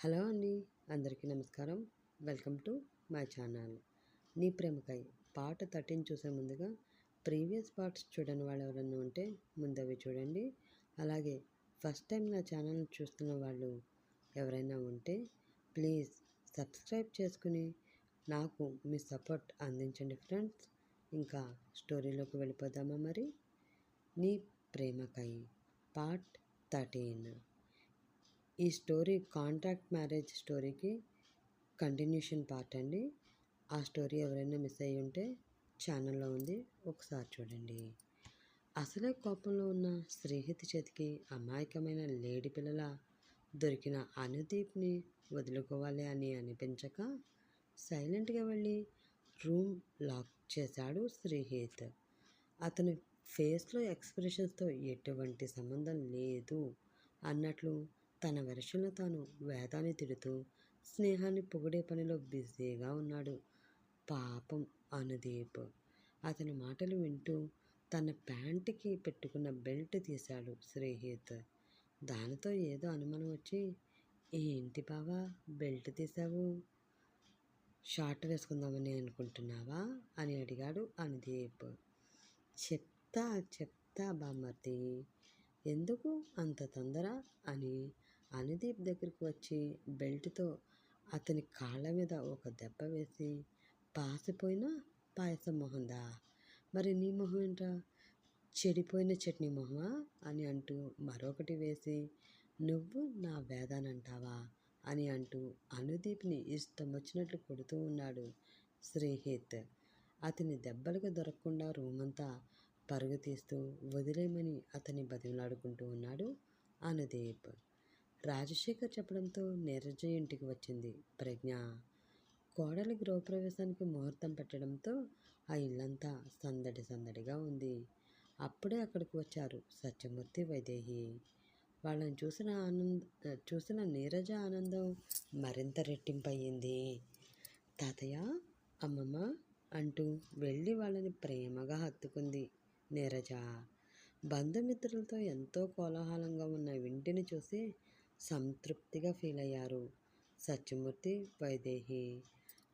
Hello అండి అందరికీ నమస్కారం. Welcome to my channel. నీ ప్రేమకై పాట థర్టీన్ చూసే ముందుగా ప్రీవియస్ పార్ట్స్ చూడని వాళ్ళు ఎవరైనా ఉంటే ముందు అవి చూడండి. అలాగే ఫస్ట్ టైం నా ఛానల్ చూస్తున్న వాళ్ళు ఎవరైనా ఉంటే ప్లీజ్ సబ్స్క్రైబ్ చేసుకుని నాకు మీ సపోర్ట్ అందించండి ఫ్రెండ్స్. ఇంకా స్టోరీలోకి వెళ్ళిపోదామా మరి? నీ ప్రేమకై పార్ట్ థర్టీన్ ఈ స్టోరీ కాంట్రాక్ట్ మ్యారేజ్ స్టోరీకి కంటిన్యూషన్ పార్ట్ అండి. ఆ స్టోరీ ఎవరైనా మిస్ అయ్యి ఉంటే ఛానల్లో ఉంది ఒకసారి చూడండి. అసలే కోపంలో ఉన్న శ్రీహిత్ చేతికి అమాయకమైన లేడీ పిల్లల దొరికిన అనుదీప్ని వదులుకోవాలి అని అనిపించక సైలెంట్గా వెళ్ళి రూమ్ లాక్ చేశాడు శ్రీహిత్. అతని ఫేస్లో ఎక్స్ప్రెషన్స్తో ఎటువంటి సంబంధం లేదు అన్నట్లు తన వెర్షన్లో తాను వేదాన్ని తిడుతూ స్నేహాన్ని పొగిడే పనిలో బిజీగా ఉన్నాడు. పాపం అనుదీప్. అతని మాటలు వింటూ తన ప్యాంటుకి పెట్టుకున్న బెల్ట్ తీశాడు శ్రీహిత్. దానితో ఏదో అనుమానం వచ్చి ఏంటి బావా బెల్ట్ తీసావు షార్ట్ వేసుకుందామని అనుకుంటున్నావా? అని అడిగాడు అనుదీప్. చెప్తా చెప్తా బామ్మర్ది ఎందుకు అంత తొందర? అని అనుదీప్ దగ్గరికి వచ్చి బెల్ట్తో అతని కాళ్ళ మీద ఒక దెబ్బ వేసి పాసిపోయిన పాయసం మొహందా? మరి నీ మొహం ఏంట్రా? చెడిపోయిన చట్నీ మొహమా? అని అంటూ మరొకటి వేసి నువ్వు నా వేదానంటావా? అని అంటూ అనుదీప్ని ఇష్టం వచ్చినట్లు కొడుతూ ఉన్నాడు శ్రీహిత్. అతని దెబ్బలకు దొరకకుండా రూమంతా పరుగు తీస్తూ వదిలేయమని అతని బతిమలాడుకుంటూ ఉన్నాడు అనుదీప్. రాజశేఖర్ చెప్పడంతో నీరజ ఇంటికి వచ్చింది. ప్రజ్ఞ కోడలి గృహప్రవేశానికి ముహూర్తం పెట్టడంతో ఆ ఇల్లంతా సందడి సందడిగా ఉంది. అప్పుడే అక్కడికి వచ్చారు సత్యమూర్తి వైదేహి. వాళ్ళని చూసిన ఆనంద చూసిన నీరజ ఆనందం మరింత రెట్టింపయ్యింది. తాతయ్య అమ్మమ్మ అంటూ వెళ్ళి వాళ్ళని ప్రేమగా హత్తుకుంది నీరజ. బంధుమిత్రులతో ఎంతో కోలాహలంగా ఉన్న ఇంటిని చూసి సంతృప్తిగా ఫీల్ అయ్యారు. సత్యమూర్తి వైదేహి.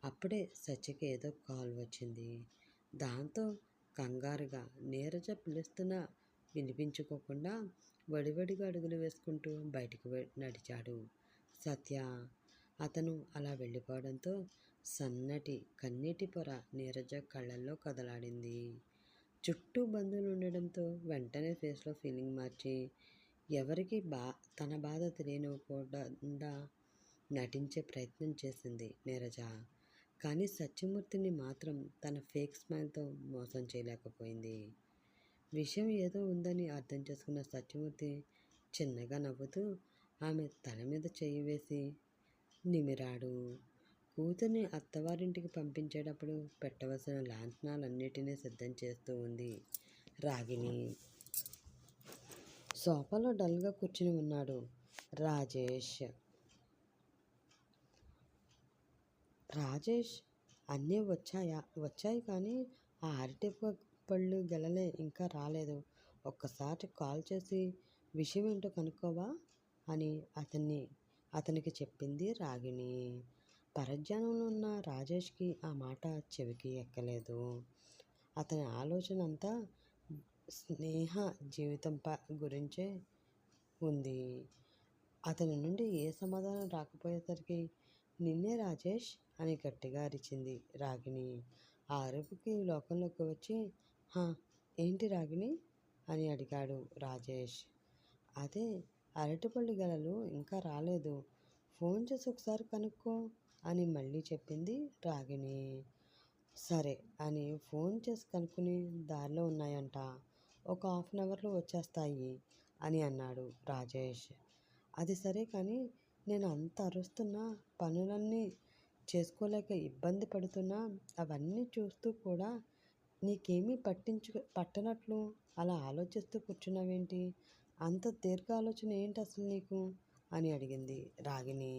అప్పుడే సత్యకి ఏదో కాల్ వచ్చింది. దాంతో కంగారుగా నీరజ పిలుస్తున్నా వినిపించుకోకుండా వడివడిగా అడుగులు వేసుకుంటూ బయటికి నడిచాడు. సత్య అతను అలా వెళ్ళిపోవడంతో సన్నటి కన్నీటి పొర నీరజ కళ్ళల్లో కదలాడింది. చుట్టూ బంధువులు ఉండడంతో వెంటనే ఫేస్లో ఫీలింగ్ మార్చి ఎవరికి బా తన బాధ తెలియనివ్వకుండా నటించే ప్రయత్నం చేసింది నీరజ. కానీ సత్యమూర్తిని మాత్రం తన ఫేక్ స్మైల్తో మోసం చేయలేకపోయింది. విషయం ఏదో ఉందని అర్థం చేసుకున్న సత్యమూర్తి చిన్నగా నవ్వుతూ ఆమె తల మీద చెయ్యి వేసి నిమిరాడు కూతుర్ని అత్తవారింటికి పంపించేటప్పుడు పెట్టవలసిన లాంఛనాలన్నిటినీ సిద్ధం చేస్తూ ఉంది. రాగిణి సోఫాలో డల్గా కూర్చుని ఉన్నాడు రాజేష్. రాజేష్ అన్నీ వచ్చాయా? వచ్చాయి కానీ ఆ అరటి పళ్ళు గెలలే ఇంకా రాలేదు. ఒక్కసారి కాల్ చేసి విషయం ఏంటో కనుక్కోవా? అని అతన్ని అతనికి చెప్పింది రాగిణి. పరధ్యానంలో ఉన్న రాజేష్కి ఆ మాట చెవికి ఎక్కలేదు. అతని ఆలోచన అంతా స్నేహ జీవితం గురించే ఉంది. అతని నుండి ఏ సమాధానం రాకపోయేసరికి నిన్నే రాజేష్ అని గట్టిగా అరిచింది రాగిణి. ఆ అరుపుకి లోకంలోకి వచ్చి హా ఏంటి రాగిణి? అని అడిగాడు రాజేష్. అదే అరటిపళ్ళు గలలు ఇంకా రాలేదు. ఫోన్ చేసి ఒకసారి కనుక్కో అని మళ్ళీ చెప్పింది రాగిణి. సరే అని ఫోన్ చేసి కనుక్కుని దారిలో ఉన్నాయంట. ఒక హాఫ్ అన్ అవర్లో వచ్చేస్తాయి అని అన్నాడు రాజేష్. అది సరే కానీ నేను అంత అరుస్తున్నా పనులన్నీ చేసుకోలేక ఇబ్బంది పడుతున్నా అవన్నీ చూస్తూ కూడా నీకేమీ పట్టించు పట్టనట్లు అలా ఆలోచిస్తూ కూర్చున్నావేంటి? అంత దీర్ఘ ఆలోచన ఏంటి అసలు నీకు? అని అడిగింది రాగిణి.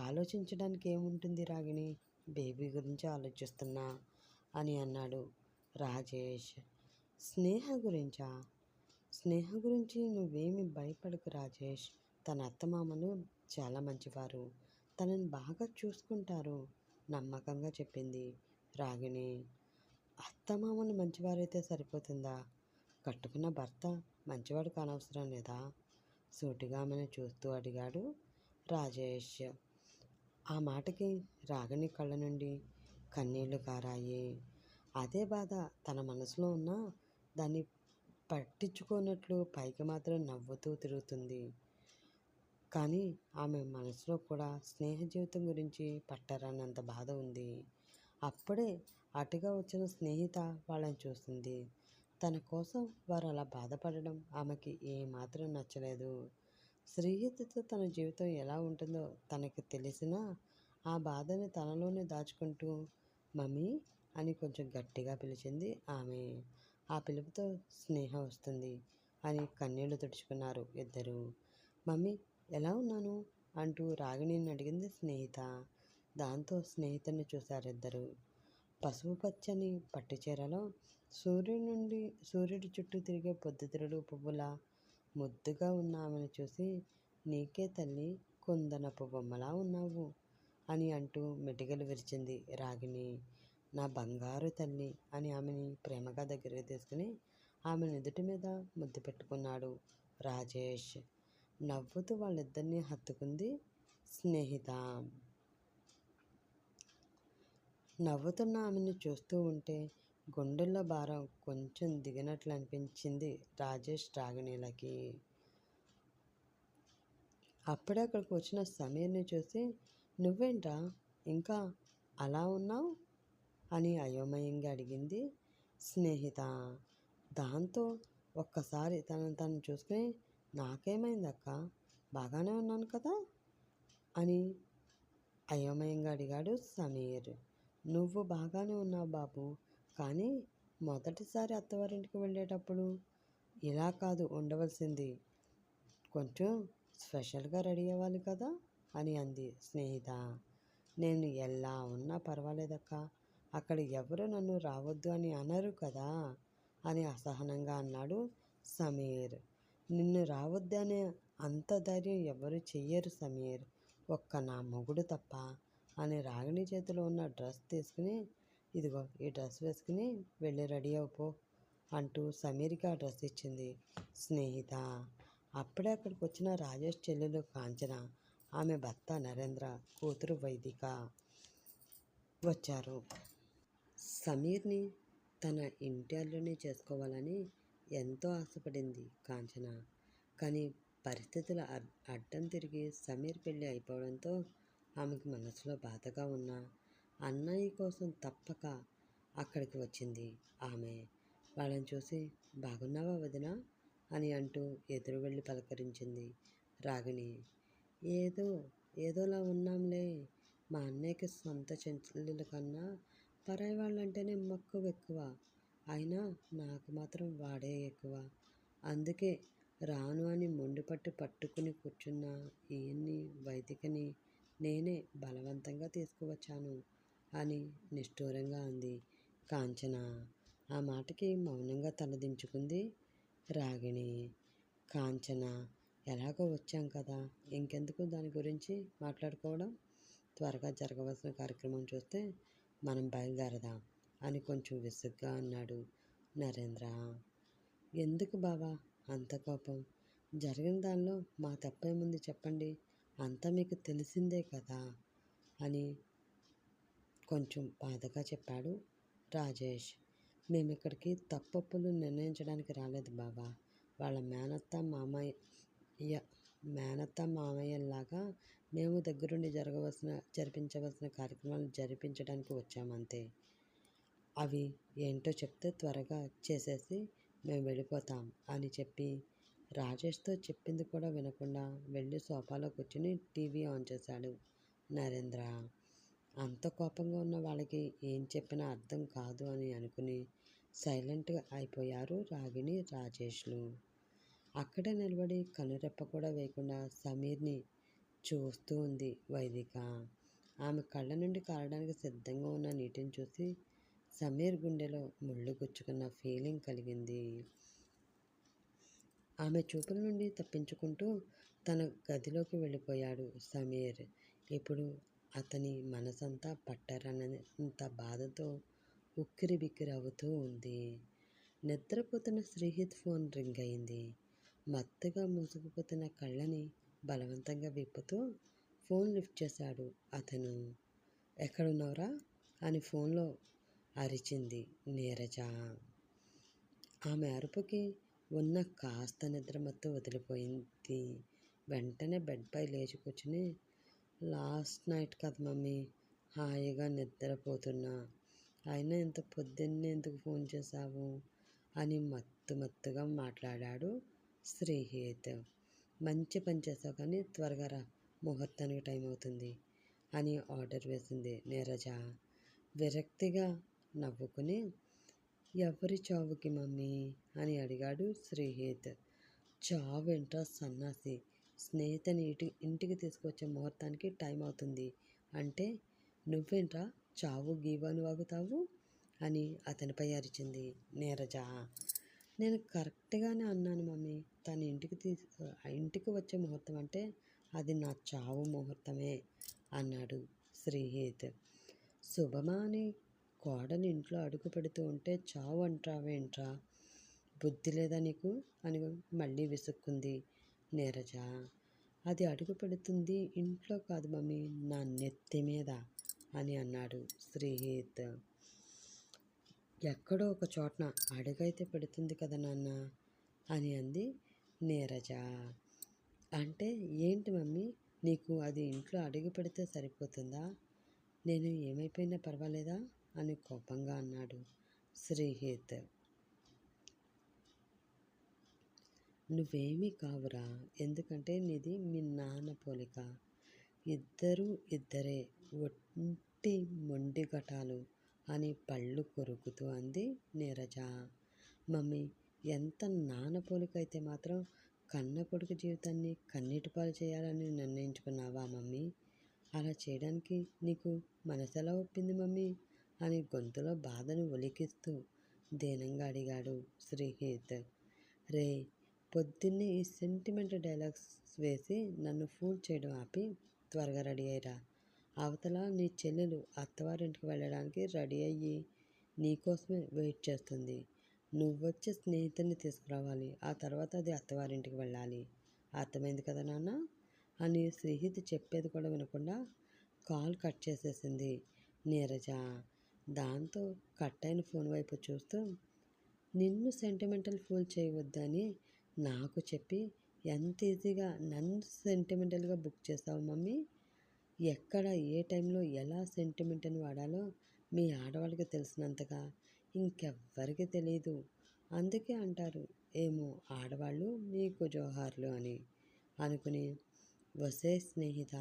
ఆలోచించడానికి ఏముంటుంది రాగిణి? బేబీ గురించి ఆలోచిస్తున్నా అని అన్నాడు రాజేష్. స్నేహ గురించా? స్నేహ గురించి నువ్వేమి భయపడకు రాజేష్. తన అత్తమామలు చాలా మంచివారు. తనని బాగా చూసుకుంటారు నమ్మకంగా చెప్పింది రాగిణి. అత్తమామలు మంచివారైతే సరిపోతుందా? కట్టుకున్న భర్త మంచివాడు కానవసరం లేదా? సూటిగా ఆమెను చూస్తూ అడిగాడు రాజేష్. ఆ మాటకి రాగిణి కళ్ళ నుండి కన్నీళ్ళు కారాయి అదే బాధ తన మనసులో ఉన్న దాన్ని పట్టించుకోనట్లు పైకి మాత్రం నవ్వుతూ తిరుగుతుంది. కానీ ఆమె మనసులో కూడా స్నేహ జీవితం గురించి పట్టరానంత బాధ ఉంది. అప్పుడే అటుగా వచ్చిన స్నేహిత వాళ్ళని చూస్తుంది తన కోసం వారు అలా బాధపడడం ఆమెకి ఏమాత్రం నచ్చలేదు. శ్రీహితతో తన జీవితం ఎలా ఉంటుందో తనకి తెలిసినా ఆ బాధని తనలోనే దాచుకుంటూ మమ్మీ అని కొంచెం గట్టిగా పిలిచింది ఆమె. ఆ పిలుపుతో స్నేహ వస్తుంది అని కన్నీళ్ళు తుడుచుకున్నారు ఇద్దరు. మమ్మీ ఎలా ఉన్నాను? అంటూ రాగిణిని అడిగింది స్నేహిత. దాంతో స్నేహితుడిని చూశారు ఇద్దరు. పసుపు పచ్చని పట్టుచీరలో సూర్యుడి నుండి సూర్యుడి చుట్టూ తిరిగే పొద్దుతిరుడు పువ్వుల ముద్దుగా ఉన్న ఆమెను చూసి నీకే తల్లి కుందనపు బొమ్మలా ఉన్నావు అని అంటూ మెటికలు విరిచింది రాగిణి. నా బంగారు తల్లి అని ఆమెని ప్రేమగా దగ్గరికి తీసుకుని ఆమె నుదుటి మీద ముద్దు పెట్టుకున్నాడు. రాజేష్ నవ్వుతూ వాళ్ళిద్దరినీ హత్తుకుంది స్నేహిత. నవ్వుతున్న ఆమెను చూస్తూ ఉంటే గుండెల్లో భారం కొంచెం దిగినట్లు అనిపించింది రాజేష్ రాగనీలకి అప్పుడే అక్కడికి వచ్చిన సమీర్ని చూసి నువ్వేంట్రా? ఇంకా అలా ఉన్నావు? అని అయోమయంగా అడిగింది స్నేహిత. దాంతో ఒక్కసారి తనను తను చూసుకుని నాకేమైంది అక్క బాగానే ఉన్నాను కదా? అని అయోమయంగా అడిగాడు సమీర్. నువ్వు బాగానే ఉన్నావు బాబు కానీ మొదటిసారి అత్తవారింటికి వెళ్ళేటప్పుడు ఇలా కాదు ఉండవలసింది. కొంచెం స్పెషల్గా రెడీ అవ్వాలి కదా? అని అంది స్నేహిత. నేను ఎలా ఉన్నా పర్వాలేదక్క అక్కడ ఎవరు నన్ను రావద్దు అని అనరు కదా? అని అసహనంగా అన్నాడు సమీర్. నిన్ను రావద్దనే అంత ధైర్యం ఎవరు చెయ్యరు సమీర్. ఒక్క నా మొగుడు తప్ప అని రాగిణి చేతిలో ఉన్న డ్రెస్ తీసుకుని ఇదిగో ఈ డ్రెస్ వేసుకుని వెళ్ళి రెడీ అవుపో అంటూ సమీర్కి ఆ డ్రెస్ ఇచ్చింది. స్నేహిత అప్పుడే అక్కడికి వచ్చిన రాజేష్ చెల్లెలు కాంచన ఆమె భర్త నరేంద్ర కూతురు వైదిక వచ్చారు. సమీర్ని తన ఇంటి అల్లుని చేసుకోవాలని ఎంతో ఆశపడింది కాంచన. కానీ పరిస్థితుల అడ్డం తిరిగి సమీర్ పెళ్ళి అయిపోవడంతో ఆమెకు మనసులో బాధగా ఉన్న అన్నయ్య కోసం తప్పక అక్కడికి వచ్చింది ఆమె. వాళ్ళని చూసి బాగున్నావా వదిన అని అంటూ ఎదురు వెళ్ళి పలకరించింది రాగిణి. ఏదో ఏదోలా ఉన్నాంలే. మా అన్నయ్యకి సొంత చెల్లెల కన్నా పరాయి వాళ్ళంటేనే మక్కువ ఎక్కువ అయినా నాకు మాత్రం వాడే ఎక్కువ. అందుకే రాను అని మొండిపట్టు పట్టుకుని కూర్చున్న ఈయన్ని వైదికని నేనే బలవంతంగా తీసుకువచ్చాను అని నిష్ఠూరంగా అంది. కాంచన ఆ మాటకి మౌనంగా తలదించుకుంది రాగిణి. కాంచన ఎలాగో వచ్చాం కదా ఇంకెందుకు దాని గురించి మాట్లాడుకోవడం? త్వరగా జరగవలసిన కార్యక్రమం చూస్తే మనం బయలుదేరదాం అని కొంచెం విసుగ్గా అన్నాడు నరేంద్ర. ఎందుకు బావా? అంత కోపం. జరిగిన దానిలో మా తప్పేముంది చెప్పండి? అంతా మీకు తెలిసిందే కదా? అని కొంచెం బాధగా చెప్పాడు రాజేష్. మేము ఇక్కడికి తప్పప్పులు నిర్ణయించడానికి రాలేదు బాబా వాళ్ళ మేనత్త మామయ్య మేనత్త మామయ్యలాగా మేము దగ్గరుండి జరగవలసిన జరిపించవలసిన కార్యక్రమాలు జరిపించడానికి వచ్చామంతే. అవి ఏంటో చెప్తే త్వరగా చేసేసి మేము వెళ్ళిపోతాం అని చెప్పి రాజేష్తో చెప్పింది కూడా వినకుండా వెళ్ళి సోఫాలో కూర్చుని టీవీ ఆన్ చేశాడు నరేంద్ర. అంత కోపంగా ఉన్న వాళ్ళకి ఏం చెప్పినా అర్థం కాదు అని అనుకుని సైలెంట్గా అయిపోయారు రాగిణి రాజేష్లు. అక్కడే నిలబడి కనురెప్ప కూడా వేయకుండా సమీర్ని చూస్తూ ఉంది వైదిక. ఆమె కళ్ళ నుండి కారడానికి సిద్ధంగా ఉన్న నీటిని చూసి సమీర్ గుండెలో ముళ్ళు గుచ్చుకున్న ఫీలింగ్ కలిగింది. ఆమె చూపుల నుండి తప్పించుకుంటూ తన గదిలోకి వెళ్ళిపోయాడు సమీర్. ఇప్పుడు అతని మనసంతా పట్టరన్నంత బాధతో ఉక్కిరి బిక్కిరి అవుతూ ఉంది. నిద్రపోతున్న శ్రీహిత్ ఫోన్ రింగ్ అయింది. మత్తుగా మూసుకుపోతున్న కళ్ళని బలవంతంగా విప్పుతూ ఫోన్ లిఫ్ట్ చేశాడు అతను. ఎక్కడున్నావురా? అని ఫోన్లో అరిచింది నీరజ. ఆమె అరుపుకి ఉన్న కాస్త నిద్రమత్తు వదిలిపోయింది. వెంటనే బెడ్పై లేచి కూర్చుని లాస్ట్ నైట్ కదా మమ్మీ హాయిగా నిద్రపోతున్నా. అయినా ఇంత పొద్దున్నే ఎందుకు ఫోన్ చేశావు? అని మత్తు మత్తుగా మాట్లాడాడు శ్రీహేత్ మంచి పని చేసావు కానీ త్వరగా రా ముహూర్తానికి టైం అవుతుంది అని ఆర్డర్ వేసింది నీరజ. విరక్తిగా నవ్వుకుని ఎవరి చావుకి మమ్మీ? అని అడిగాడు శ్రీహిత్. చావు ఏంట్రా సన్నాసి? స్నేహితుని ఇటు ఇంటికి తీసుకొచ్చే ముహూర్తానికి టైం అవుతుంది అంటే నువ్వేంట్రా చావు గీవాను వాగుతావు? అని అతనిపై అరిచింది నీరజ. నేను కరెక్ట్గానే అన్నాను మమ్మీ. తను ఇంటికి తీసు ఇంటికి వచ్చే ముహూర్తం అంటే అది నా చావు ముహూర్తమే అన్నాడు శ్రీహిత్. శుభమా అని కోడలు ఇంట్లో అడుగు పెడుతూ ఉంటే చావు అంటావేంట్రా బుద్ధి లేదా నీకు? అని మళ్ళీ విసుక్కుంది నీరజ. అది అడుగు పెడుతుంది ఇంట్లో కాదు మమ్మీ నా నెత్తి మీద అని అన్నాడు శ్రీహిత్. ఎక్కడో ఒక చోటన అడుగైతే పెడుతుంది కదా నాన్న అని అంది నీరజ. అంటే ఏంటి మమ్మీ నీకు అది ఇంట్లో అడుగు పెడితే సరిపోతుందా? నేను ఏమైపోయినా పర్వాలేదా? అని కోపంగా అన్నాడు శ్రీహిత్. నువ్వేమీ కావురా ఎందుకంటే నీది మీ నాన్న పోలిక. ఇద్దరూ ఇద్దరే ఒంటి మొండి ఘటాలు. అని పళ్ళు కొరుకుతూ అంది నీరజ. మమ్మీ ఎంత నాన్న మాత్రం కన్న కొడుకు జీవితాన్ని కన్నీటి పాలు చేయాలని నిర్ణయించుకున్నావా మమ్మీ? అలా చేయడానికి నీకు మనసెలా ఒప్పింది మమ్మీ? అని గొంతులో బాధను ఒలికిస్తూ దీనంగా అడిగాడు శ్రీహిత్. రే పొద్దున్నే ఈ సెంటిమెంట్ డైలాగ్స్ వేసి నన్ను ఫూల్ చేయడం ఆపి త్వరగా రెడీ అయ్యిరా. అవతల నీ చెల్లెలు అత్తవారింటికి వెళ్ళడానికి రెడీ అయ్యి నీకోసమే వెయిట్ చేస్తుంది. నువ్వొచ్చే స్నేహితుడిని తీసుకురావాలి. ఆ తర్వాత అది అత్తవారింటికి వెళ్ళాలి. అర్థమైంది కదా నాన్న? అని శ్రీహిత్ చెప్పేది కూడా వినకుండా కాల్ కట్ చేసేసింది నీరజ. దాంతో కట్ అయిన ఫోన్ వైపు చూస్తూ నిన్ను సెంటిమెంటల్ ఫూల్ చేయవద్దని నాకు చెప్పి ఎంత ఈజీగా నన్ను సెంటిమెంటల్గా బుక్ చేస్తావు మమ్మీ? ఎక్కడ ఏ టైంలో ఎలా సెంటిమెంట్ని వాడాలో మీ ఆడవాళ్ళకి తెలిసినంతగా ఇంకెవ్వరికి తెలియదు అందుకే అంటారు ఏమో ఆడవాళ్ళు మీకు జోహార్లు అని అనుకుని వసే స్నేహిత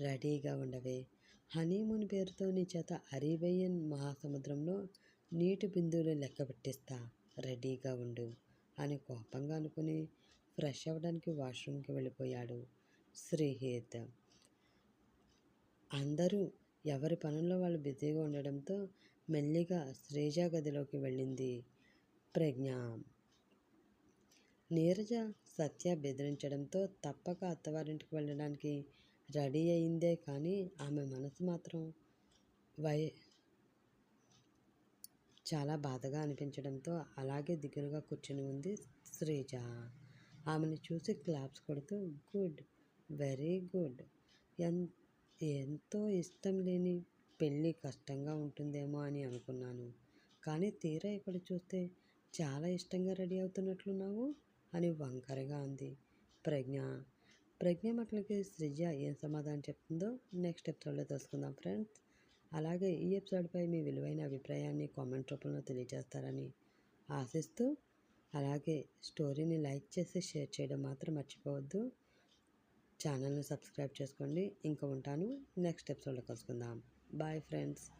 రెడీగా ఉండవే హనీమూన్ పేరుతో నీ చేత అరేబియన్ మహాసముద్రంలో నీటి బిందువులు లెక్క పెట్టిస్తా రెడీగా ఉండు అని కోపంగా అనుకుని ఫ్రెష్ అవ్వడానికి వాష్రూమ్కి వెళ్ళిపోయాడు శ్రీహేత్. అందరూ ఎవరి పనుల్లో వాళ్ళు బిజీగా ఉండడంతో మెల్లిగా శ్రీజ గదిలోకి వెళ్ళింది. ప్రజ్ఞ నీరజ సత్య బెదిరించడంతో తప్పక అత్తవారింటికి వెళ్ళడానికి రెడీ అయిందే కానీ ఆమె మనసు మాత్రం వై చాలా బాధగా అనిపించడంతో అలాగే దిగులుగా కూర్చుని ఉంది శ్రీజ. ఆమెను చూసి క్లాప్స్ కొడుతూ గుడ్ వెరీ గుడ్. ఎన్ ఎంతో ఇష్టం లేని పెళ్ళి కష్టంగా ఉంటుందేమో అని అనుకున్నాను. కానీ తీరా ఇక్కడ చూస్తే చాలా ఇష్టంగా రెడీ అవుతున్నట్లున్నావు అని వంకరగా అంది. ప్రజ్ఞ. ప్రజ్ఞ మాటలకి సృజ ఏం సమాధానం చెప్తుందో నెక్స్ట్ ఎపిసోడ్లో తెలుసుకుందాం ఫ్రెండ్స్ అలాగే ఈ ఎపిసోడ్పై మీ విలువైన అభిప్రాయాన్ని కామెంట్ రూపంలో తెలియజేస్తారని ఆశిస్తూ అలాగే స్టోరీని లైక్ చేసి షేర్ చేయడం మాత్రం మర్చిపోవద్దు. ఛానల్ని సబ్స్క్రైబ్ చేసుకోండి. ఇంకా ఉంటాను. నెక్స్ట్ ఎపిసోడ్లో కలుసుకుందాం. Bye friends.